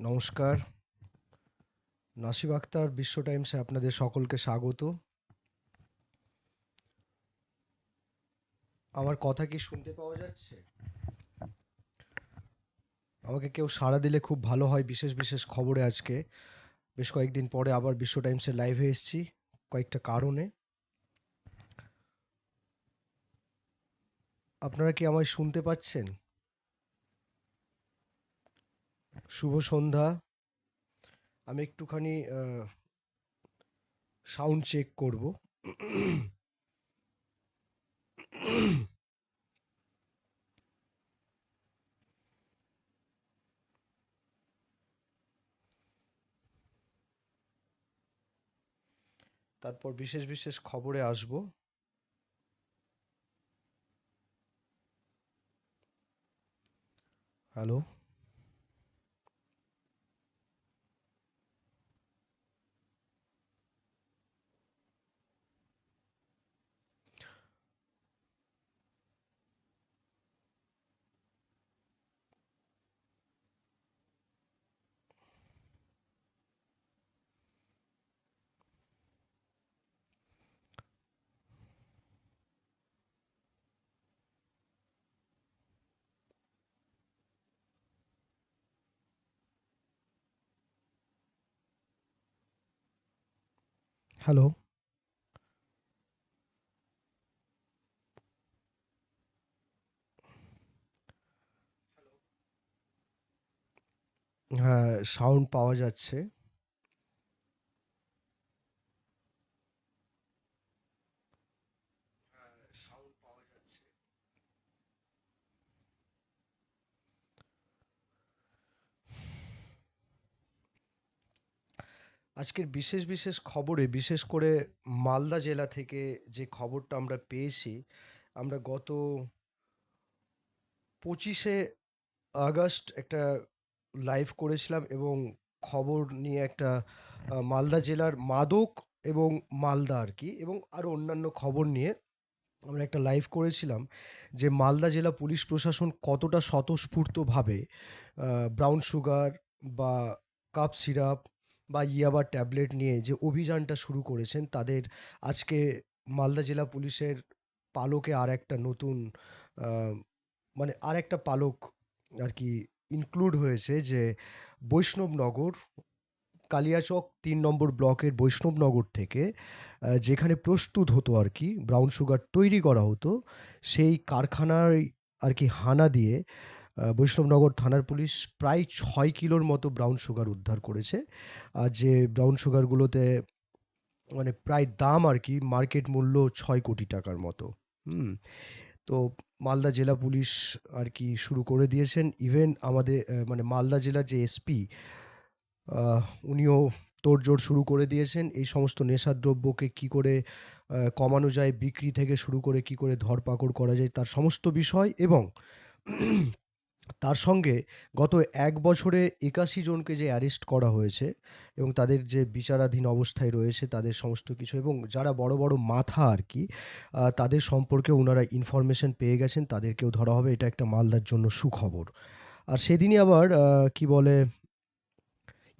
নমস্কার। নাসিব আক্তার, বিশ্ব টাইমসে আপনাদের সকলকে স্বাগত। আমার কথা কি শুনতে পাওয়া যাচ্ছে? আমাকে কেউ সাড়া দিলে খুব ভালো হয় বিশেষ বিশেষ খবরে আজকে। বেশ কয়েকদিন পরে আবার বিশ্ব টাইমসের লাইভে এসেছি, কয়েকটা কারণে। আপনারা কি আমায় শুনতে পাচ্ছেন? শুভ সন্ধ্যা। আমি একটুখানি সাউন্ড চেক করব। তারপর বিশেষ বিশেষ খবরে আসব। হ্যালো? হ্যালো? হ্যাঁ সাউন্ড পাওয়া যাচ্ছে। আজকের বিশেষ বিশেষ খবরে, বিশেষ করে মালদা জেলা থেকে যে খবরটা আমরা পেয়েছি, আমরা গত পঁচিশে আগস্ট একটা লাইভ করেছিলাম এবং খবর নিয়ে একটা মালদা জেলার মাদক এবং মালদা আর কি এবং আরও অন্যান্য খবর নিয়ে আমরা একটা লাইভ করেছিলাম যে মালদা জেলা পুলিশ প্রশাসন কতটা স্বতঃস্ফূর্তভাবে ব্রাউন সুগার বা কাপ সিরাপ বা ইয়াবা ট্যাবলেট নিয়ে যে অভিযানটা শুরু করেছেন, তাদের আজকে মালদা জেলা পুলিশের পালকে আর একটা নতুন মানে আর একটা পালক আর কি ইনক্লুড হয়েছে যে বৈষ্ণবনগর, কালিয়াচক তিন নম্বর ব্লকের বৈষ্ণবনগর থেকে যেখানে প্রস্তুত হতো আর কি ব্রাউন সুগার তৈরি করা হতো, সেই কারখানায় আর কি হানা দিয়ে বৈষ্ণবনগর থানার পুলিশ প্রায় ছয় কিলোর মতো ব্রাউন সুগার উদ্ধার করেছে। আর যে ব্রাউন সুগারগুলোতে মানে প্রায় দাম আর কি মার্কেট মূল্য ছয় কোটি টাকার মতো। হুম, তো মালদা জেলা পুলিশ আর কি শুরু করে দিয়েছেন। ইভেন আমাদের মানে মালদা জেলার যে এসপি উনিও তোড়জোড় শুরু করে দিয়েছেন। এই সমস্ত নেশাদ্রব্যকে কি করে কমানো যায়, বিক্রি থেকে শুরু করে কি করে ধরপাকড় করা যায়, তার সমস্ত বিষয় এবং তার সঙ্গে গত এক বছরে একাশি জনকে যে অ্যারেস্ট করা হয়েছে এবং তাদের যে বিচারাধীন অবস্থায় রয়েছে তাদের সমস্ত কিছু এবং যারা বড় বড় মাথা আর কি তাদের সম্পর্কে ওনারা ইনফরমেশন পেয়ে গেছেন, তাদেরকেও ধরা হবে। এটা একটা মালদার জন্য সুখবর। আর সেদিনই আবার কি বলে,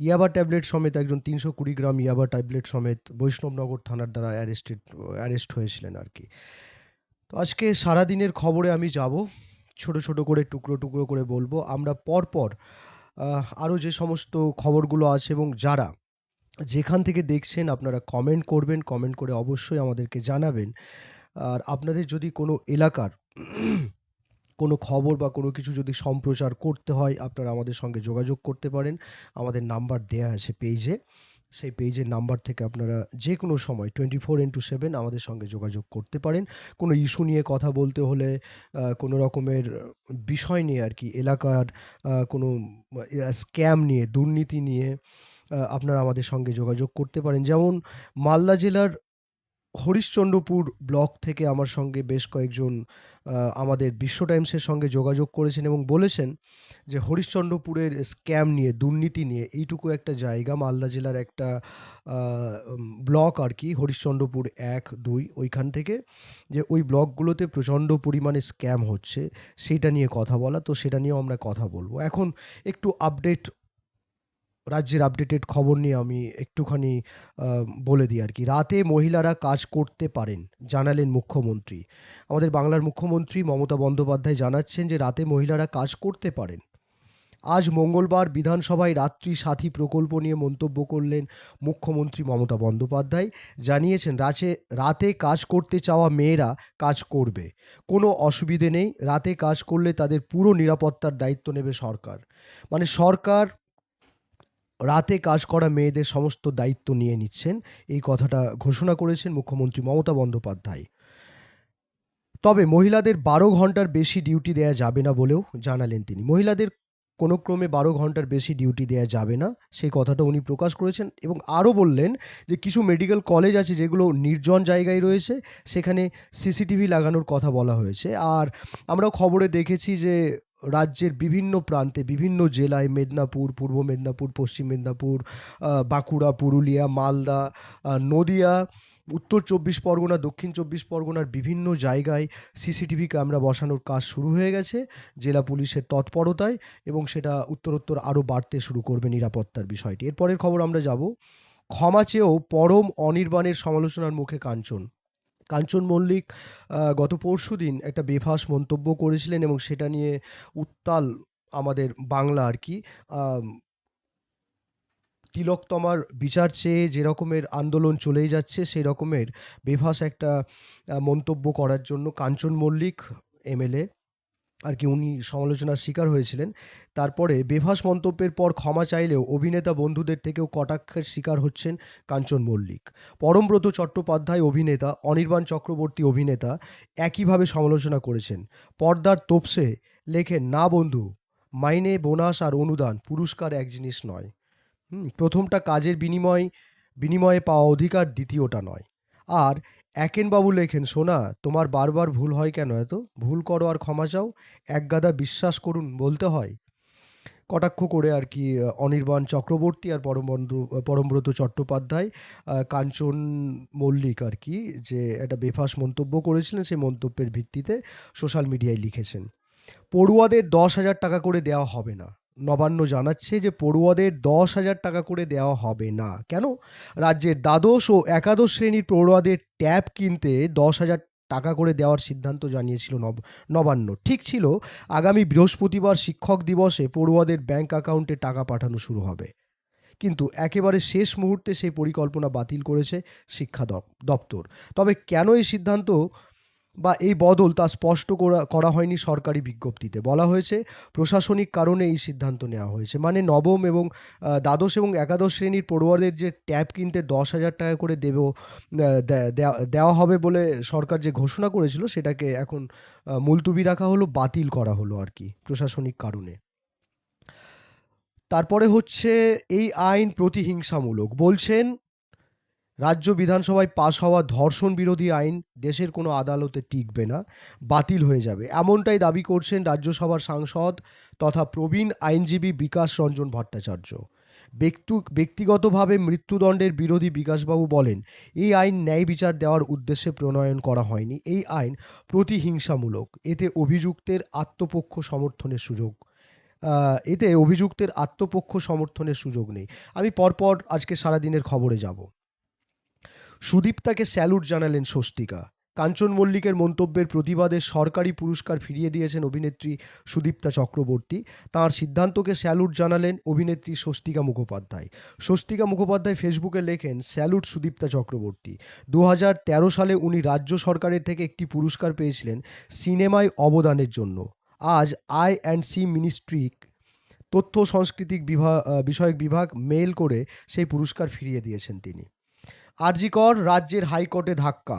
ইয়াবা ট্যাবলেট সমেত একজন তিনশো কুড়ি গ্রাম ইয়াবা ট্যাবলেট সমেত বৈষ্ণবনগর থানার দ্বারা অ্যারেস্টেড অ্যারেস্ট হয়েছিলেন আর কি। তো আজকে সারাদিনের খবরে আমি যাব। ছোট ছোট করে টুকরো টুকরো করে বলব। আমরা পরপর আরও যে সমস্ত খবরগুলো আছে এবং যারা যেখান থেকে দেখছেন আপনারা কমেন্ট করবেন কমেন্ট করে অবশ্যই আমাদেরকে জানাবেন। আর আপনাদের যদি কোনো এলাকার কোনো খবর বা কোনো কিছু যদি সম্প্রচার করতে হয়, আপনারা আমাদের সঙ্গে যোগাযোগ করতে পারেন। আমাদের নাম্বার দেয়া আছে পেজে সেই পেজের নাম্বার থেকে আপনারা যে কোনো সময় টোয়েন্টি ফোর ইন্টু সেভেন আমাদের সঙ্গে যোগাযোগ করতে পারেন। কোনো ইস্যু নিয়ে কথা বলতে হলে কোনো রকমের বিষয় নিয়ে আর কি, এলাকার কোনো স্ক্যাম নিয়ে, দুর্নীতি নিয়ে আপনারা আমাদের সঙ্গে যোগাযোগ করতে পারেন। যেমন মালদা জেলার হরিশ্চন্দ্রপুর ব্লক থেকে আমার সঙ্গে বেশ কয়েকজন আমাদের বিশ্ব টাইমসের সঙ্গে যোগাযোগ করেছেন এবং বলেছেন যে হরিশ্চন্দ্রপুরের স্ক্যাম নিয়ে, দুর্নীতি নিয়ে, এইটুকু একটা জায়গা মালদা জেলার একটা ব্লক আর কি, হরিশ্চন্দ্রপুর এক, দুই, ওইখান থেকে যে ওই ব্লকগুলোতে প্রচণ্ড পরিমাণে স্ক্যাম হচ্ছে, সেটা নিয়ে কথা বলা, তো সেটা নিয়েও আমরা কথা বলব। এখন একটু আপডেট রাজ্যের আপডেটেড খবর নিয়ে আমি একটুখানি বলে দিই আর কি রাতে মহিলারা কাজ করতে পারেন, জানালেন মুখ্যমন্ত্রী। আমাদের বাংলার মুখ্যমন্ত্রী মমতা বন্দ্যোপাধ্যায় জানাচ্ছেন যে রাতে মহিলারা কাজ করতে পারেন। আজ মঙ্গলবার বিধানসভায় রাত্রি সাথী প্রকল্প নিয়ে মন্তব্য করলেন মুখ্যমন্ত্রী মমতা বন্দ্যোপাধ্যায়। জানিয়েছেন রাতে রাতে কাজ করতে চাওয়া মেয়েরা কাজ করবে। কোনো অসুবিধে নেই। রাতে কাজ করলে তাদের পুরো নিরাপত্তার দায়িত্ব নেবে সরকার। মানে সরকার রাতে কাজ করা মেয়েদের সমস্ত দায়িত্ব নিয়ে নিচ্ছেন। এই কথাটা ঘোষণা করেছেন মুখ্যমন্ত্রী মমতা বন্দ্যোপাধ্যায়। তবে মহিলাদের ১২ ঘণ্টার বেশি ডিউটি দেয়া যাবে না বলেও জানালেন তিনি। মহিলাদের কোনো ক্রমে ১২ ঘণ্টার বেশি ডিউটি দেয়া যাবে না, সেই কথাটা উনি প্রকাশ করেছেন এবং আরও বললেন যে কিছু মেডিকেল কলেজ আছে যেগুলো নির্জন জায়গায় রয়েছে, সেখানে সিসিটিভি লাগানোর কথা বলা হয়েছে। আর আমরাও খবরে দেখেছি যে রাজ্যের বিভিন্ন প্রান্তে, বিভিন্ন জেলায় মেদিনীপুর, পূর্ব মেদিনীপুর, পশ্চিম মেদিনীপুর, বাঁকুড়া, পুরুলিয়া, মালদা, নদিয়া, উত্তর চব্বিশ পরগনা, দক্ষিণ চব্বিশ পরগনার বিভিন্ন জায়গায় সিসিটিভি ক্যামেরা বসানোর কাজ শুরু হয়ে গেছে জেলা পুলিশের তৎপরতায় এবং সেটা উত্তরোত্তর আরও বাড়তে শুরু করবে নিরাপত্তার বিষয়টি। এরপরের খবর আমরা যাব। ক্ষমা চেয়েও পরম অনির্বাণের সমালোচনার মুখে কাঞ্চন। কাঞ্চন মল্লিক গত পরশু দিন একটা বেফাস মন্তব্য করেছিলেন এবং সেটা নিয়ে উত্তাল আমাদের বাংলা আর কি। তিলকতমার বিচার চেয়ে যে রকমের আন্দোলন চলেই যাচ্ছে, সেই রকমের বেফাস একটা মন্তব্য করার জন্য কাঞ্চন মল্লিক এমএলএ আরকি উনি সমালোচনার শিকার হয়েছিলেন। তারপরে বেফাঁস মন্তব্যের পর ক্ষমা চাইলেও অভিনেতা বন্ধুদের থেকেও কটাক্ষের শিকার হচ্ছেন কাঞ্চন মল্লিক। পরমব্রত চট্টোপাধ্যায় অভিনেতা, অনির্বাণ চক্রবর্তী অভিনেতা একইভাবে সমালোচনা করেছেন। পর্দার তোপসে লেখেন, "না বন্ধু, মাইনে, বোনাস আর অনুদান পুরস্কার এক জিনিস নয়। প্রথমটা কাজের বিনিময় বিনিময়ে পাওয়া অধিকার, দ্বিতীয়টা নয়।" আর একেনবাবু লেখেন, "সোনা, তোমার বারবার ভুল হয় কেন এত? ভুল করো আর ক্ষমা চাও। একগাদা বিশ্বাস করুন বলতে হয়।" কটাক্ষ করে আর কি অনির্বাণ চক্রবর্তী আর পরমবন্ধু পরমব্রত চট্টোপাধ্যায় কাঞ্চন মল্লিক আর কি যে একটা বেফাঁস মন্তব্য করেছিলেন, সেই মন্তব্যের ভিত্তিতে সোশ্যাল মিডিয়ায় লিখেছেন। পড়ুয়াদের ১০,০০০ টাকা করে দেওয়া হবে না। নবান্ন জানাচ্ছে যে পড়ুয়াদের ১০,০০০ টাকা করে দেওয়া হবে না। কেন? রাজ্যের দ্বাদশ ও একাদশ শ্রেণির পড়ুয়াদের ট্যাব কিনতে ১০,০০০ টাকা করে দেওয়ার সিদ্ধান্ত জানিয়েছিল নব নবান্ন। ঠিক ছিল আগামী বৃহস্পতিবার শিক্ষক দিবসে পড়ুয়াদের ব্যাংক অ্যাকাউন্টে টাকা পাঠানো শুরু হবে। কিন্তু একেবারে শেষ মুহূর্তে সেই পরিকল্পনা বাতিল করেছে শিক্ষা দপ্তর। তবে কেন এই সিদ্ধান্ত বা এই বদল তা স্পষ্ট করা করা হয়নি সরকারি বিজ্ঞপ্তিতে। বলা হয়েছে, প্রশাসনিক কারণে এই সিদ্ধান্ত নেওয়া হয়েছে। মানে নবম এবং দ্বাদশ এবং একাদশ শ্রেণির পড়ুয়াদের যে ট্যাব কিনতে ১০,০০০ টাকা করে দেব দেওয়া হবে বলে সরকার যে ঘোষণা করেছিল, সেটাকে এখন মুলতুবি রাখা হলো, বাতিল করা হলো আর কি প্রশাসনিক কারণে। তারপরে হচ্ছে এই আইন প্রতিহিংসামূলক। বলছেন, রাজ্য বিধানসভায় পাশ হওয়া ধর্ষণ বিরোধী আইন দেশের কোনো আদালতে টিকবে না, বাতিল হয়ে যাবে। এমনটাই দাবি করছেন রাজ্যসভার সাংসদ তথা প্রবীণ আইনজীবী বিকাশ রঞ্জন ভট্টাচার্য। ব্যক্তু ব্যক্তিগতভাবে মৃত্যুদণ্ডের বিরোধী বিকাশবাবু বলেন, এই আইন ন্যায় বিচার দেওয়ার উদ্দেশ্যে প্রণয়ন করা হয়নি। এই আইন প্রতিহিংসামূলক। এতে অভিযুক্তের আত্মপক্ষ সমর্থনের সুযোগ এতে অভিযুক্তের আত্মপক্ষ সমর্থনের সুযোগ নেই। আমি পরপর আজকে সারাদিনের খবরে যাব। সুদীপ্তাকে স্যালুট জানালেন স্বস্তিকা। কাঞ্চন মল্লিকের মন্তব্যের প্রতিবাদে সরকারি পুরস্কার ফিরিয়ে দিয়েছেন অভিনেত্রী সুদীপ্তা চক্রবর্তী। তাঁর সিদ্ধান্তকে স্যালুট জানালেন অভিনেত্রী স্বস্তিকা মুখোপাধ্যায়। স্বস্তিকা মুখোপাধ্যায় ফেসবুকে লেখেন, "স্যালুট সুদীপ্তা চক্রবর্তী। ২০১৩ সালে উনি রাজ্য সরকারের থেকে একটি পুরস্কার পেয়েছিলেন সিনেমায় অবদানের জন্য। আজ আই অ্যান্ড সি মিনিস্ট্রি তথ্য সাংস্কৃতিক বিভা বিষয়ক বিভাগ মেইল করে সেই পুরস্কার ফিরিয়ে দিয়েছেন তিনি।" আরজিকর রাজ্যের হাইকোর্টে ধাক্কা।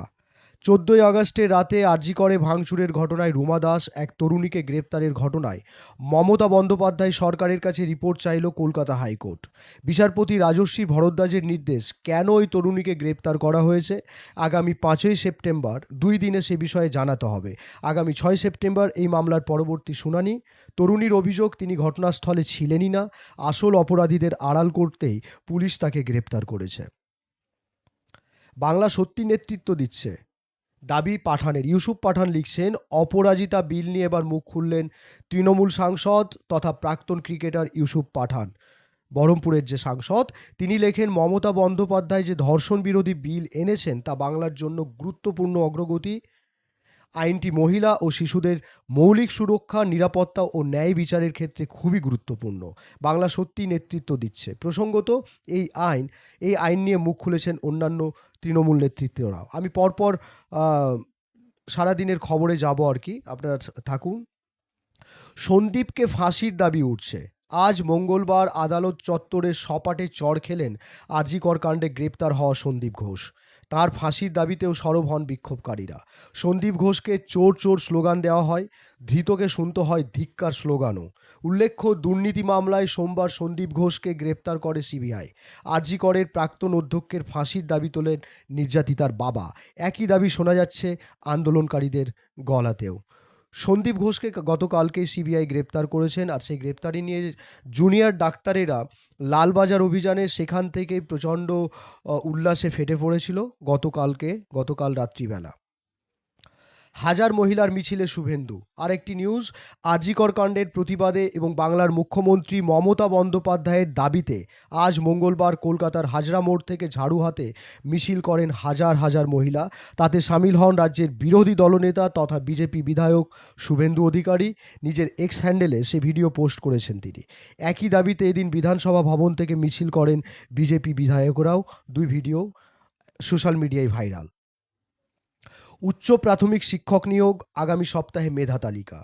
১৪ই আগস্টের রাতে আরজিকরে ভাঙচুরের ঘটনায় রুমা দাস এক তরুণীকে গ্রেপ্তারের ঘটনায় মমতা বন্দ্যোপাধ্যায় সরকারের কাছে রিপোর্ট চাইল কলকাতা হাইকোর্ট। বিচারপতি রাজশ্রী ভরদ্বাজের নির্দেশ, কেন ওই তরুণীকে গ্রেপ্তার করা হয়েছে? আগামী পাঁচই সেপ্টেম্বর দুই দিনে সে বিষয়ে জানাতে হবে। আগামী ছয় সেপ্টেম্বর এই মামলার পরবর্তী শুনানি। তরুণীর অভিযোগ তিনি ঘটনাস্থলে ছিলেনই না। আসল অপরাধীদের আড়াল করতেই পুলিশ তাকে গ্রেপ্তার করেছে। বাংলা সত্যি নেতৃত্ব দিচ্ছে। দাবি পাঠানের। ইউসুফ পাঠান লিখছেন, অপরাজিতা বিল নিয়ে এবার মুখ খুললেন তৃণমূল সাংসদ তথা প্রাক্তন ক্রিকেটার ইউসুফ পাঠান। বহরমপুরের যে সাংসদ তিনি লেখেন মমতা বন্দ্যোপাধ্যায় যে ধর্ষণ বিরোধী বিল এনেছেন তা বাংলার জন্য গুরুত্বপূর্ণ অগ্রগতি আইনটি মহিলা ও শিশুদের মৌলিক সুরক্ষা, নিরাপত্তা ও ন্যায় বিচারের ক্ষেত্রে খুবই গুরুত্বপূর্ণ। বাংলা সত্যিই নেতৃত্ব দিচ্ছে। প্রসঙ্গত, এই আইন এই আইন নিয়ে মুখ খুলেছেন অন্যান্য তৃণমূল নেতৃত্বরাও। আমি পরপর সারাদিনের খবরে যাব আর কি। আপনারা থাকুন। সন্দীপকে ফাঁসির দাবি উঠছে। আজ মঙ্গলবার আদালত চত্বরে সপাটে চড় খেলেন আরজিকর কাণ্ডে গ্রেপ্তার হওয়া সন্দীপ ঘোষ। তার ফাঁসির দাবিতেও সরব হন বিক্ষোভকারীরা। সন্দীপ ঘোষকে চোর চোর স্লোগান দেওয়া হয়, ধৃতকে শুনতে হয় ধিক্কার স্লোগানও। উল্লেখ্য, দুর্নীতি মামলায় সোমবার সন্দীপ ঘোষকে গ্রেপ্তার করে সিবিআই। আরজি করের প্রাক্তন অধ্যক্ষের ফাঁসির দাবি তোলেন নির্যাতিতার বাবা। একই দাবি শোনা যাচ্ছে আন্দোলনকারীদের গলাতেও। সন্দীপ ঘোষকে গতকালকে সিবিআই গ্রেপ্তার করেছেন আর সেই গ্রেপ্তারি নিয়ে জুনিয়র ডাক্তারেরা লালবাজার অভিযানে সেখান থেকে প্রচণ্ড উল্লাসে ফেটে পড়েছিল গতকালকে, গতকাল রাত্রিবেলা। হাজার মহিলার মিছিলে শুভেন্দু। আরেকটি নিউজ আরজিকর কাণ্ডের প্রতিবাদে এবং বাংলার মুখ্যমন্ত্রী মমতা বন্দ্যোপাধ্যায়ের দাবিতে আজ মঙ্গলবার কলকাতার হাজরা মোড় থেকে ঝাড়ু হাতে মিছিল করেন হাজার হাজার মহিলা। তাতে সামিল হন রাজ্যের বিরোধী দলনেতা তথা বিজেপি বিধায়ক শুভেন্দু অধিকারী। নিজের এক্স হ্যান্ডেলে সে ভিডিও পোস্ট করেছেন তিনি। একই দাবিতে এদিন বিধানসভা ভবন থেকে মিছিল করেন বিজেপি বিধায়করাও। দুই ভিডিও সোশ্যাল মিডিয়ায় ভাইরাল। উচ্চ প্রাথমিক শিক্ষক নিয়োগ, আগামী সপ্তাহে মেধা তালিকা।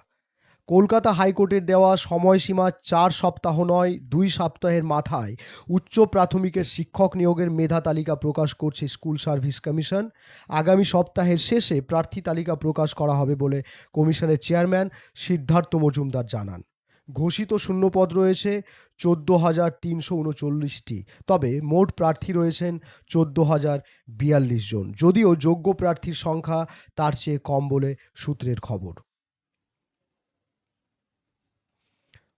কলকাতা হাইকোর্টের দেওয়া সময়সীমা চার সপ্তাহ নয়, দুই সপ্তাহের মাথায় উচ্চ প্রাথমিকের শিক্ষক নিয়োগের মেধা তালিকা প্রকাশ করছে স্কুল সার্ভিস কমিশন। আগামী সপ্তাহের শেষে প্রার্থী তালিকা প্রকাশ করা হবে বলে কমিশনের চেয়ারম্যান সিদ্ধার্থ মজুমদার জানান। ঘোষিত শূন্যপদ রয়েছে চোদ্দ হাজার তিনশো উনচল্লিশটি। তবে মোট প্রার্থী রয়েছেন চোদ্দ হাজার বিয়াল্লিশ জন। যদিও যোগ্য প্রার্থীর সংখ্যা তার চেয়ে কম বলে সূত্রের খবর।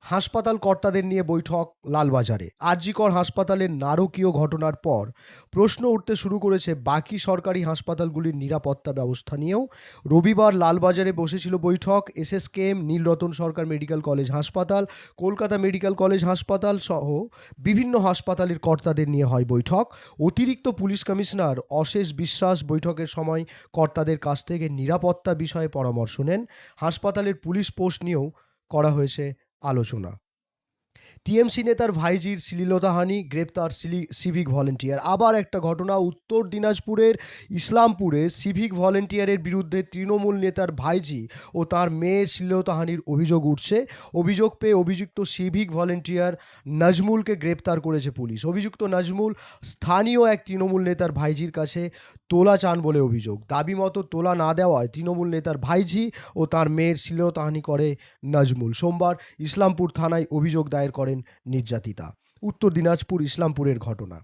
হাসপাতাল কর্তাদের নিয়ে বৈঠক লালবাজারে। আরজিকর হাসপাতালের নারকীয় ঘটনার পর প্রশ্ন উঠতে শুরু করেছে বাকি সরকারি হাসপাতালগুলির নিরাপত্তা ব্যবস্থা নিয়েও। রবিবার লালবাজারে বসেছিল বৈঠক। SSKM, Nilratan Sarkar medical college হাসপাতাল, কলকাতা মেডিকেল কলেজ হাসপাতাল সহ বিভিন্ন হাসপাতালের কর্তাদের নিয়ে হয় বৈঠক। অতিরিক্ত পুলিশ কমিশনার অশেষ বিশ্বাস বৈঠকের সময় কর্তাদের কাছ থেকে নিরাপত্তা বিষয়ে পরামর্শ নেন। হাসপাতালের পুলিশ পোস্ট নিয়েও করা হয়েছে আলোচনা টিএমসি নেতার ভাইজির শ্লীলতাহানি, গ্রেপ্তার সিভিক ভলেন্টিয়ার। আবার একটা ঘটনা, উত্তর দিনাজপুরের ইসলামপুরে সিভিক ভলেন্টিয়ারের বিরুদ্ধে তৃণমূল নেতার ভাইজি ও তার মেয়ের শ্লীলতাহানির অভিযোগ উঠছে। অভিযোগ পেয়ে অভিযুক্ত সিভিক ভলেন্টিয়ার নাজমুলকে গ্রেপ্তার করেছে পুলিশ। অভিযুক্ত নাজমুল স্থানীয় এক তৃণমূল নেতার ভাইজির কাছে তোলা চান বলে অভিযোগ। দাবি মতো তোলা না দেওয়ায় তৃণমূল নেতার ভাইজি ও তার মেয়ের শ্লীলতাহানি করে নাজমুল। সোমবার ইসলামপুর থানায় অভিযোগ দায়ের করেন নির্যাতিতা। উত্তর দিনাজপুর ইসলামপুরের ঘটনা।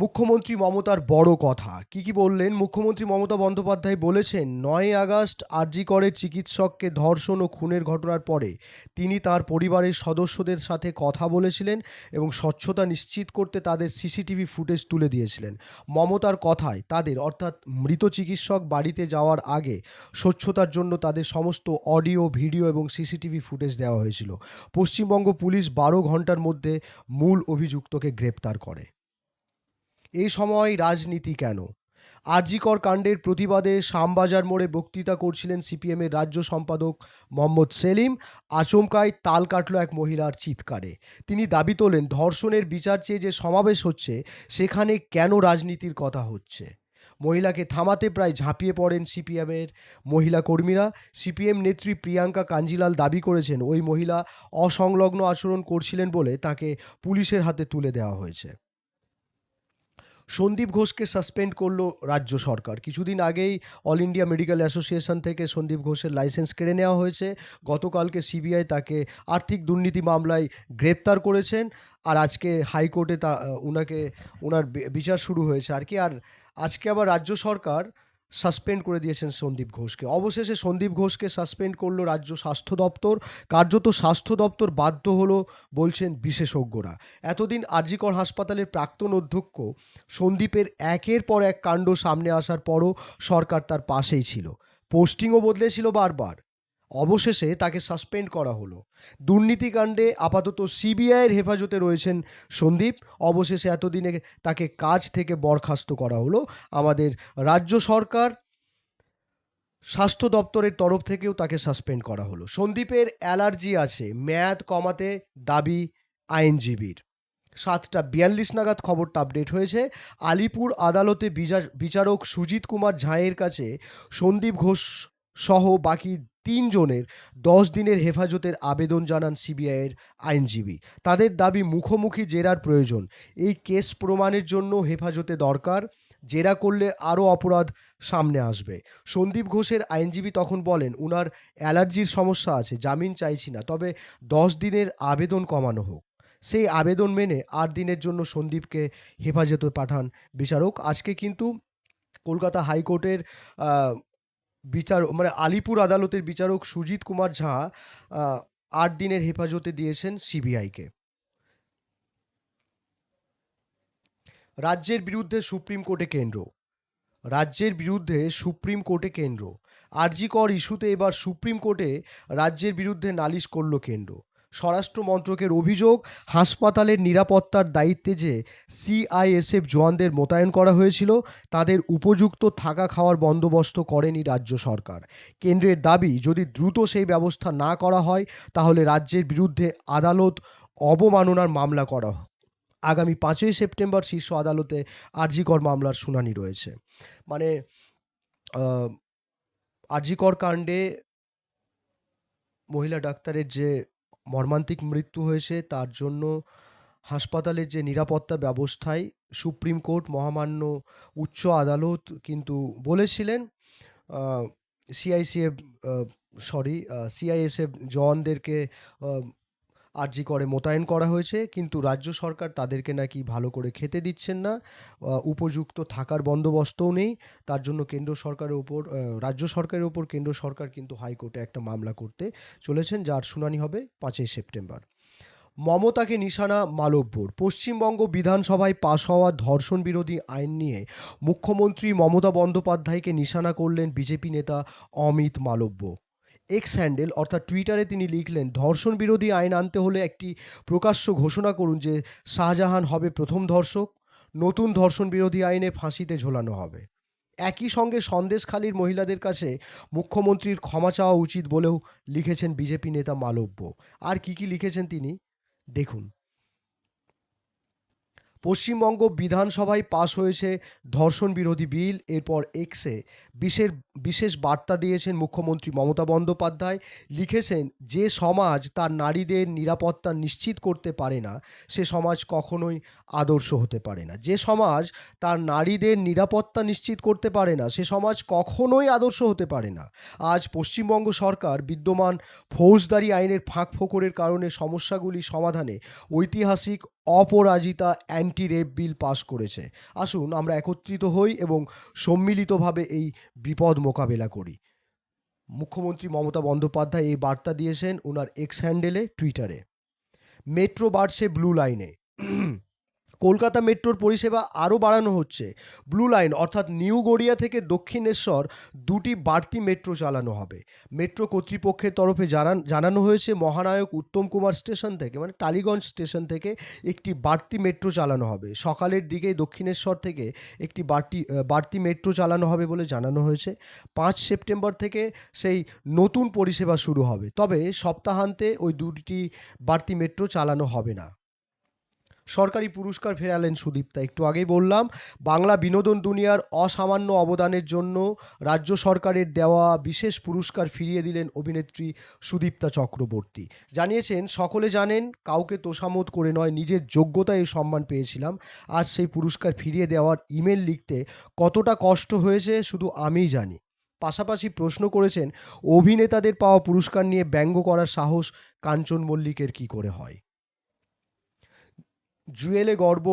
মুখ্যমন্ত্রী মমতার বড় কথা। কি কি বললেন? মুখ্যমন্ত্রী মমতা বন্দ্যোপাধ্যায় বলেছেন, নয় আগস্ট আরজি করের চিকিৎসককে ধর্ষণ ও খুনের ঘটনার পরে তিনি তার পরিবারের সদস্যদের সাথে কথা বলেছিলেন এবং স্বচ্ছতা নিশ্চিত করতে তাদের সিসিটিভি ফুটেজ তুলে দিয়েছিলেন। মমতার কথায় তাদের, অর্থাৎ মৃত চিকিৎসক বাড়িতে যাওয়ার আগে স্বচ্ছতার জন্য তাদের সমস্ত অডিও, ভিডিও এবং সিসিটিভি ফুটেজ দেওয়া হয়েছিল। পশ্চিমবঙ্গ পুলিশ বারো ঘণ্টার মধ্যে মূল অভিযুক্তকে গ্রেপ্তার করে। এই সময় রাজনীতি কেন? আরজিকর কাণ্ডের প্রতিবাদে শামবাজার মোড়ে বক্তৃতা করছিলেন সিপিএমের রাজ্য সম্পাদক মোহাম্মদ সেলিম। আচমকায় তাল কাটল এক মহিলার চিৎকারে। তিনি দাবি তোলেন, ধর্ষণের বিচার চেয়ে যে সমাবেশ হচ্ছে, সেখানে কেন রাজনীতির কথা হচ্ছে? মহিলাকে থামাতে প্রায় ঝাঁপিয়ে পড়েন সিপিএমের মহিলা কর্মীরা। সিপিএম নেত্রী প্রিয়াঙ্কা কাঞ্জিলাল দাবি করেছেন, ওই মহিলা অসংলগ্ন আচরণ করছিলেন বলে তাকে পুলিশের হাতে তুলে দেওয়া হয়েছে। সন্দীপ ঘোষকে সাসপেন্ড করল রাজ্য সরকার। কিছুদিন আগেই অল ইন্ডিয়া মেডিকেল অ্যাসোসিয়েশন থেকে সন্দীপ ঘোষের লাইসেন্স কেড়ে নেওয়া হয়েছে। গতকালকে সিবিআই তাকে আর্থিক দুর্নীতি মামলায় গ্রেপ্তার করেছেন আর আজকে হাইকোর্টে তা ওনাকে ওনার বিচার শুরু হয়েছে। আর কি, আর আজকে আবার রাজ্য সরকার সাসপেন্ড করে দিয়েছেন সন্দীপ ঘোষকে। অবশেষে সন্দীপ ঘোষকে সাসপেন্ড করল রাজ্য স্বাস্থ্য দপ্তর। কার্যত স্বাস্থ্য দপ্তর বাধ্য হলো বলছেন বিশেষজ্ঞরা। এতদিন আরজিকর হাসপাতালের প্রাক্তন অধ্যক্ষ সন্দীপের একের পর এক কাণ্ড সামনে আসার পরও সরকার তার পাশেই ছিল। পোস্টিংও বদলেছিল বারবার। অবশেষে তাকে সাসপেন্ড করা হলো। দুর্নীতিকাণ্ডে আপাতত সিবিআইয়ের হেফাজতে রয়েছেন সন্দীপ। অবশেষে এতদিনে তাকে কাজ থেকে বরখাস্ত করা হলো। আমাদের রাজ্য সরকার স্বাস্থ্য দপ্তরের তরফ থেকেও তাকে সাসপেন্ড করা হলো। সন্দীপের অ্যালার্জি আছে। মেয়াদ কমাতে দাবি আইনজীবীর। সাতটা বিয়াল্লিশ নাগাদ খবরটা আপডেট হয়েছে। আলিপুর আদালতে বিচার- বিচারক সুজিত কুমার ঝাঁয়ের কাছে সন্দীপ ঘোষ সহ বাকি তিনজনের দশ দিনের হেফাজতের আবেদন জানান সিবিআইয়ের আইনজীবী। তাদের দাবি মুখোমুখি জেরার প্রয়োজন। এই কেস প্রমাণের জন্য হেফাজতে দরকার। জেরা করলে আরও অপরাধ সামনে আসবে। সন্দীপ ঘোষের আইনজীবী তখন বলেন, উনার অ্যালার্জির সমস্যা আছে, জামিন চাইছি না, তবে দশ দিনের আবেদন কমানো হোক। সেই আবেদন মেনে আট দিনের জন্য সন্দীপকে হেফাজতে পাঠান বিচারক। আজকে কিন্তু কলকাতা হাইকোর্টের বিচার মানে আলিপুর আদালতের বিচারক সুজিত কুমার ঝা আট দিনের হেফাজতে দিয়েছেন সিবিআইকে। রাজ্যের বিরুদ্ধে সুপ্রিম কোর্টে কেন্দ্র। রাজ্যের বিরুদ্ধে সুপ্রিম কোর্টে কেন্দ্র। আরজিকর ইস্যুতে এবার সুপ্রিম কোর্টে রাজ্যের বিরুদ্ধে নালিশ করল কেন্দ্র। স্বরাষ্ট্র মন্ত্রকের অভিযোগ, হাসপাতালের নিরাপত্তার দায়িত্বে যে সিআইএসএফ জওয়ানদের মোতায়েন করা হয়েছিল, তাদের উপযুক্ত থাকা খাওয়ার বন্দোবস্ত করেনি রাজ্য সরকার কেন্দ্রের দাবি, যদি দ্রুত সেই ব্যবস্থা না করা হয়, তাহলে রাজ্যের বিরুদ্ধে আদালত অবমাননার মামলা করা। আগামী পাঁচই সেপ্টেম্বর শীর্ষ আদালতে আরজিকর মামলার শুনানি রয়েছে মানে আরজিকর কাণ্ডে মহিলা ডাক্তারের যে মর্মান্তিক মৃত্যু হয়েছে, তার জন্য হাসপাতালের যে নিরাপত্তা ব্যবস্থায় সুপ্রিম কোর্ট মহামান্য উচ্চ আদালত কিন্তু বলেছিলেন সিআইসিএফ সরি সিআইএসএফ জওয়ানদেরকে আরজি করে মোতায়েন করা হয়েছে, কিন্তু রাজ্য সরকার তাদেরকে নাকি ভালো করে খেতে দিচ্ছেন না। উপযুক্ত থাকার বন্দোবস্তও নেই। তার জন্য কেন্দ্র সরকারের উপর রাজ্য সরকারের উপর কেন্দ্র সরকার কিন্তু হাইকোর্টে একটা মামলা করতে চলেছেন, যার শুনানি হবে পাঁচই সেপ্টেম্বর। মমতাকে নিশানা মালব্যর। পশ্চিমবঙ্গ বিধানসভায় পাশ হওয়া ধর্ষণ বিরোধী আইন নিয়ে মুখ্যমন্ত্রী মমতা বন্দ্যোপাধ্যায়কে নিশানা করলেন বিজেপি নেতা অমিত মালব্য। এক্স হ্যান্ডেল অর্থাৎ টুইটারে তিনি লিখলেন, ধর্ষণ বিরোধী আইন আনতে হলে একটি প্রকাশ্য ঘোষণা করুন যে শাহজাহান হবে প্রথম ধর্ষক, নতুন ধর্ষণ বিরোধী আইনে ফাঁসিতে ঝোলানো হবে। একই সঙ্গে সন্দেশখালীর মহিলাদের কাছে মুখ্যমন্ত্রীর ক্ষমা চাওয়া উচিত বলেও লিখেছেন বিজেপি নেতা মালব্য। আর কি কি লিখেছেন তিনি? দেখুন। পশ্চিমবঙ্গ বিধানসভায় পাশ হয়েছে ধর্ষণ বিরোধী বিল, এরপর এক্সে বিশেষ বিশেষ বার্তা দিয়েছেন মুখ্যমন্ত্রী মমতা বন্দ্যোপাধ্যায়। লিখেছেন, যে সমাজ তার নারীদের নিরাপত্তা নিশ্চিত করতে পারে না, সে সমাজ কখনোই আদর্শ হতে পারে না। যে সমাজ তার নারীদের নিরাপত্তা নিশ্চিত করতে পারে না, সে সমাজ কখনোই আদর্শ হতে পারে না। আজ পশ্চিমবঙ্গ সরকার বিদ্যমান ফৌজদারি আইনের ফাঁক ফোকরের কারণে সমস্যাগুলি সমাধানে ঐতিহাসিক অপরাজিতা অ্যান্টি রেপ বিল পাশ করেছে। আসুন, আমরা একত্রিত হই এবং সম্মিলিতভাবে এই বিপদ মোকাবেলা করি। মুখ্যমন্ত্রী মমতা বন্দ্যোপাধ্যায় এই বার্তা দিয়েছেন ওনার এক্স হ্যান্ডেলে টুইটারে মেট্রো বাড়ছে ব্লু লাইনে কলকাতা মেট্রোর পরিষেবা আরও বাড়ানো হচ্ছে। ব্লু লাইন অর্থাৎ নিউ গড়িয়া থেকে দক্ষিণেশ্বর দুটি বাড়তি মেট্রো চালানো হবে। মেট্রো কর্তৃপক্ষের তরফে জানান, জানানো হয়েছে মহানায়ক উত্তম কুমার স্টেশন থেকে মানে টালিগঞ্জ স্টেশন থেকে একটি বাড়তি মেট্রো চালানো হবে। সকালের দিকে দক্ষিণেশ্বর থেকে একটি বাড়তি বাড়তি মেট্রো চালানো হবে বলে জানানো হয়েছে। পাঁচ সেপ্টেম্বর থেকে সেই নতুন পরিষেবা শুরু হবে। তবে সপ্তাহান্তে ওই দুটি বাড়তি মেট্রো চালানো হবে না। সরকারি পুরস্কার ফেরালেন সুদীপ্তা একটু আগেই বললাম, বাংলা বিনোদন দুনিয়ার অসামান্য অবদানের জন্য রাজ্য সরকারের দেওয়া বিশেষ পুরস্কার ফিরিয়ে দিলেন অভিনেত্রী সুদীপ্তা চক্রবর্তী। জানিয়েছেন, সকলে জানেন, কাউকে তোষামত করে নয়, নিজের যোগ্যতায় এই সম্মান পেয়েছিলাম। আজ সেই পুরস্কার ফিরিয়ে দেওয়ার ইমেল লিখতে কতটা কষ্ট হয়েছে শুধু আমিই জানি। পাশাপাশি প্রশ্ন করেছেন, অভিনেতাদের পাওয়া পুরস্কার নিয়ে ব্যঙ্গ করার সাহস কাঞ্চন মল্লিকের কি করে হয়? জুয়েলে গর্ব,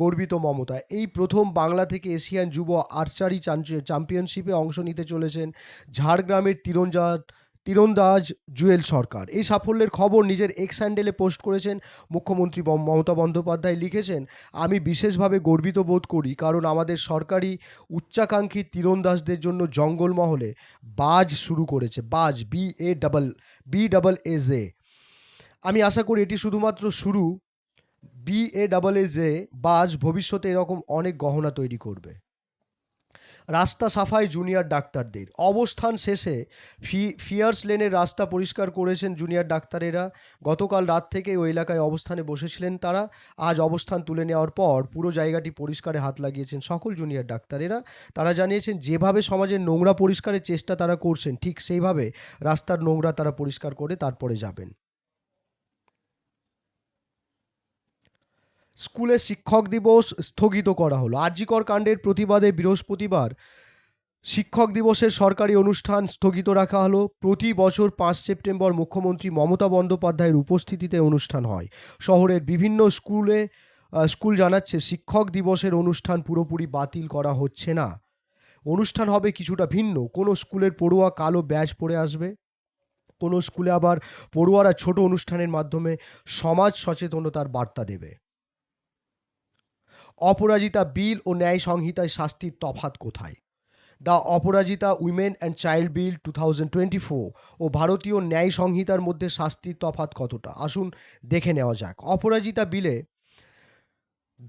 গর্বিত মমতা। এই প্রথম বাংলা থেকে এশিয়ান যুব আর্চারি চ্যাম্পিয়নশিপে অংশ নিতে চলেছেন ঝাড়গ্রামের তীরঞ্জা, তীরন্দাজ জুয়েল সরকার। এই সাফল্যের খবর নিজের এক্স হ্যান্ডেলে পোস্ট করেছেন মুখ্যমন্ত্রী মমতা বন্দ্যোপাধ্যায়। লিখেছেন, আমি বিশেষভাবে গর্বিত বোধ করি কারণ আমাদের সরকারি উচ্চাকাঙ্ক্ষী তীরন্দাজদের জন্য জঙ্গলমহলে বাজ শুরু করেছে। বাজ B A double B double as a আমি আশা করি এটি শুধুমাত্র শুরু বি এ ডাবল এ বাজ ভবিষ্যতে এরকম অনেক গহনা তৈরি করবে। রাস্তা সাফাই জুনিয়র ডাক্তারদের। অবস্থান শেষে ফি, ফিয়ার্স লেনের রাস্তা পরিষ্কার করেছেন জুনিয়র ডাক্তারেরা। গতকাল রাত থেকে ওই এলাকায় অবস্থানে বসেছিলেন তারা। আজ অবস্থান তুলে নেওয়ার পর পুরো জায়গাটি পরিষ্কারে হাত লাগিয়েছেন সকল জুনিয়র ডাক্তারেরা। তারা জানিয়েছেন, যেভাবে সমাজের নোংরা পরিষ্কারের চেষ্টা তারা করছেন, ঠিক সেইভাবে রাস্তার নোংরা তারা পরিষ্কার করে তারপরে যাবেন। স্কুলে শিক্ষক দিবস স্থগিত করা হলো। আরজিকর কাণ্ডের প্রতিবাদে বৃহস্পতিবার শিক্ষক দিবসের সরকারি অনুষ্ঠান স্থগিত রাখা হলো। প্রতি বছর পাঁচ সেপ্টেম্বর মুখ্যমন্ত্রী মমতা বন্দ্যোপাধ্যায়ের উপস্থিতিতে অনুষ্ঠান হয়। শহরের বিভিন্ন স্কুলে স্কুল জানাচ্ছে, শিক্ষক দিবসের অনুষ্ঠান পুরোপুরি বাতিল করা হচ্ছে না। অনুষ্ঠান হবে কিছুটা ভিন্ন। কোনো স্কুলের পড়ুয়া কালো ব্যাজ পরে আসবে। কোনো স্কুলে আবার পড়ুয়ারা ছোট অনুষ্ঠানের মাধ্যমে সমাজ সচেতনতার বার্তা দেবে। অপরাজিতা বিল ও ন্যায় সংহিতায় শাস্তির তফাত কোথায়? The Aparajita women and child bill two thousand twenty four ও ভারতীয় ন্যায় সংহিতার মধ্যে শাস্তির তফাত কতটা? আসুন দেখে নেওয়া যাক। অপরাজিতা বিলে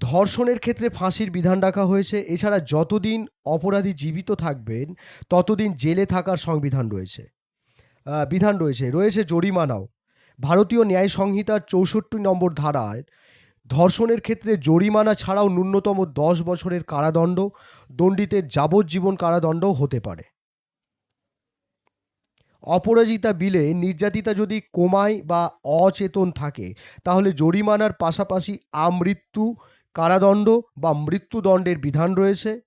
ধর্ষণের ক্ষেত্রে ফাঁসির বিধান রাখা হয়েছে। এছাড়া যতদিন অপরাধী জীবিত থাকবেন, ততদিন জেলে থাকার সংবিধান রয়েছে। বিধান রয়েছে। রয়েছে জরিমানাও। ভারতীয় ন্যায় সংহিতার চৌষট্টি নম্বর ধারায় ধর্ষণের ক্ষেত্রে জরিমানা ছাড়াও ন্যূনতম দশ বছরের কারাদণ্ড, দণ্ডিতের যাবজ্জীবন কারাদণ্ড হতে পারে। অপরাজিতা বিলে নির্যাতিতা যদি কোমায় বা অচেতন থাকে, তাহলে জরিমানার পাশাপাশি আমৃত্যু কারাদণ্ড বা মৃত্যুদণ্ডের বিধান রয়েছে।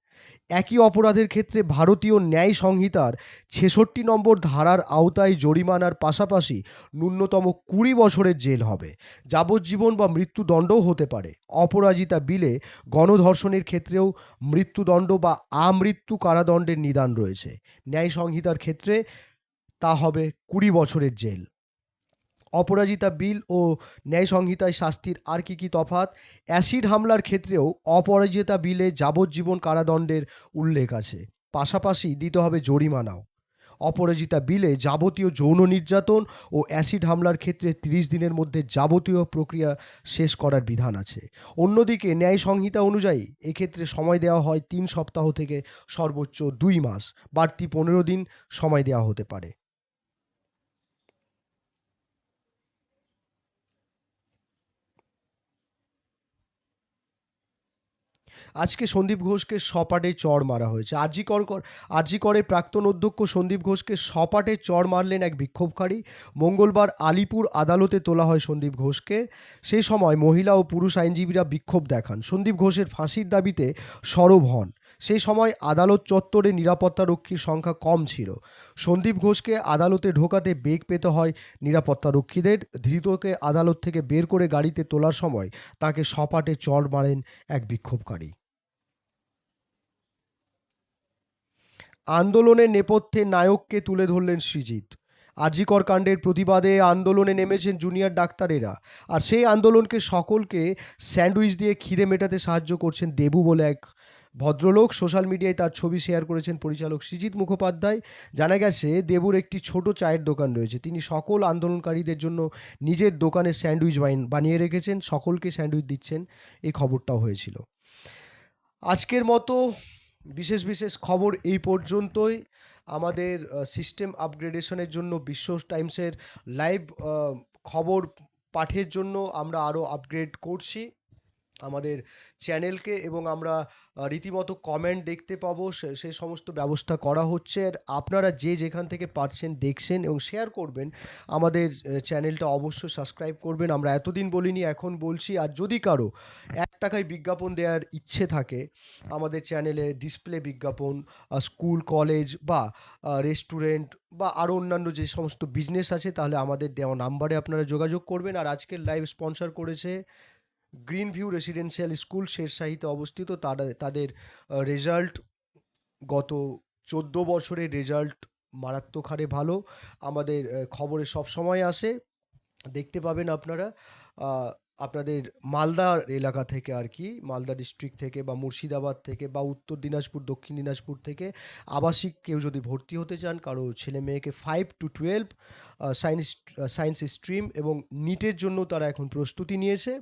একই অপরাধের ক্ষেত্রে ভারতীয় ন্যায় সংহিতার ছেষট্টি নম্বর ধারার আওতায় জরিমানার পাশাপাশি ন্যূনতম কুড়ি বছরের জেল হবে। যাবজ্জীবন বা মৃত্যুদণ্ডও হতে পারে। অপরাজিতা বিলে গণধর্ষণের ক্ষেত্রেও মৃত্যুদণ্ড বা আমৃত্যু কারাদণ্ডের নিদান রয়েছে। ন্যায় সংহিতার ক্ষেত্রে তা হবে কুড়ি বছরের জেল। অপরাজিতা বিল ও ন্যায় সংহিতায় শাস্তির আর কি কি তফাৎ? অ্যাসিড হামলার ক্ষেত্রেও অপরাজিতা বিলে যাবজ্জীবন কারাদণ্ডের উল্লেখ আছে। পাশাপাশি দিতে হবে জরিমানাও। অপরাজিতা বিলে যাবতীয় যৌন নির্যাতন ও অ্যাসিড হামলার ক্ষেত্রে তিরিশ দিনের মধ্যে যাবতীয় প্রক্রিয়া শেষ করার বিধান আছে। অন্যদিকে ন্যায় সংহিতা অনুযায়ী এক্ষেত্রে সময় দেওয়া হয় তিন সপ্তাহ থেকে সর্বোচ্চ দুই মাস। বাড়তি পনেরো দিন সময় দেওয়া হতে পারে। আজকে সন্দীপ ঘোষকে সপাটে চড় মারা হয়েছে। আরজি কর আরজি করের প্রাক্তন অধ্যক্ষ সন্দীপ ঘোষকে সপাটে চড় মারলেন এক বিক্ষোভকারী। মঙ্গলবার আলিপুর আদালতে তোলা হয় সন্দীপ ঘোষকে। সেই সময় মহিলা ও পুরুষ আইনজীবীরা বিক্ষোভ দেখান। সন্দীপ ঘোষের ফাঁসির দাবিতে সরব হন। সেই সময় আদালত চত্বরে নিরাপত্তারক্ষীর সংখ্যা কম ছিল। সন্দীপ ঘোষকে আদালতে ঢোকাতে বেগ পেতে হয় নিরাপত্তারক্ষীদের ধৃতকে আদালত থেকে বের করে গাড়িতে তোলার সময় তাকে সপাটে চড় মারেন এক বিক্ষোভকারী। আন্দোলনের নেপথ্যে নায়ককে তুলে ধরলেন সৃজিত আরজিকর কাণ্ডের প্রতিবাদে আন্দোলনে নেমেছেন জুনিয়র ডাক্তারেরা। আর সেই আন্দোলনকে সকলকে স্যান্ডউইচ দিয়ে খিদে মেটাতে সাহায্য করছেন দেবু বলে এক ভদ্রলোক। সোশ্যাল মিডিয়ায় তার ছবি শেয়ার করেছেন পরিচালক সৃজিত মুখোপাধ্যায়। জানা গেছে, দেবুর একটি ছোট চায়ের দোকান রয়েছে। তিনি সকল আন্দোলনকারীদের জন্য নিজের দোকানে স্যান্ডউইচ বানিয়ে রেখেছেন। সকলকে স্যান্ডউইচ দিচ্ছেন। এই খবরটাও হয়েছিল। আজকের মতো বিশেষ বিশেষ খবর এই পর্যন্তই। আমাদের সিস্টেম আপগ্রেডেশনের জন্য বিশ্ব টাইমসের লাইভ খবর পাঠের জন্য আমরা আরও আপগ্রেড করছি। আমাদের চ্যানেলকে এবং আমরা রীতিমতো কমেন্ট দেখতে পাবো। সে সমস্ত ব্যবস্থা করা হচ্ছে। আর আপনারা যে যেখান থেকে পারছেন দেখছেন এবং শেয়ার করবেন, আমাদের চ্যানেলটা অবশ্যই সাবস্ক্রাইব করবেন। আমরা এতদিন বলিনি, এখন বলছি। আর যদি কারও এক টাকায় বিজ্ঞাপন দেওয়ার ইচ্ছে থাকে, আমাদের চ্যানেলে ডিসপ্লে বিজ্ঞাপন স্কুল কলেজ বা রেস্টুরেন্ট বা আরও অন্যান্য যে সমস্ত বিজনেস আছে, তাহলে আমাদের দেওয়া নাম্বারে আপনারা যোগাযোগ করবেন। আর আজকের লাইভ স্পন্সর করেছে গ্রিন ভিউ রেসিডেন্সিয়াল স্কুল শেরশাহিতে অবস্থিত তারা, তাদের রেজাল্ট গত চোদ্দ বছরের রেজাল্ট মারাত্মক হারে ভালো। আমাদের খবরে খবরে সবসময় আসে। দেখতে পাবেন আপনারা। আপনাদের মালদার এলাকা থেকে আর কি মালদা ডিস্ট্রিক্ট থেকে বা মুর্শিদাবাদ থেকে বা উত্তর দিনাজপুর, দক্ষিণ দিনাজপুর থেকে আবাসিক কেউ যদি ভর্তি হতে চান, কারও ছেলে-মেয়েকে five to twelve science science stream এবং নিটের জন্য তারা এখন প্রস্তুতি নিয়েছে।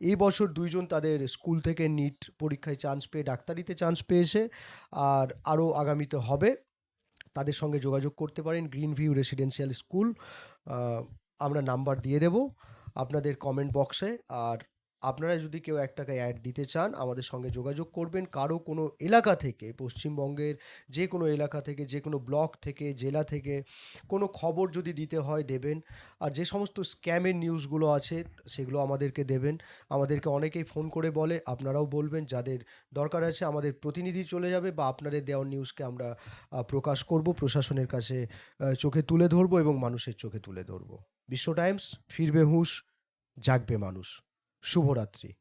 এই বছর দুইজন তাদের স্কুল থেকে নিট পরীক্ষায় চান্স পেয়ে ডাক্তারিতে চান্স পেয়েছে। আর আরও আগামীতে হবে। তাদের সঙ্গে যোগাযোগ করতে পারেন। Green view residential school. আমরা নাম্বার দিয়ে দেব আপনাদের কমেন্ট বক্সে। আর আপনারা যদি কেউ ৳১ অ্যাড দিতে চান, আমাদের সঙ্গে যোগাযোগ করবেন। কারও কোনো এলাকা থেকে, পশ্চিমবঙ্গের যে কোনো এলাকা থেকে, যে কোনো ব্লক থেকে, জেলা থেকে কোনো খবর যদি দিতে হয় দেবেন। আর যে সমস্ত স্ক্যামের নিউজগুলো আছে সেগুলো আমাদেরকে দেবেন। আমাদেরকে অনেকেই ফোন করে বলে, আপনারাও বলবেন। যাদের দরকার আছে আমাদের প্রতিনিধি চলে যাবে বা আপনাদের দেওয়ার নিউজকে আমরা প্রকাশ করব। প্রশাসনের কাছে চোখে তুলে ধরবো এবং মানুষের চোখে তুলে ধরব। বিশ্ব টাইমস, ফিরবে হুঁশ, জাগবে মানুষ। শুভরাত্রি।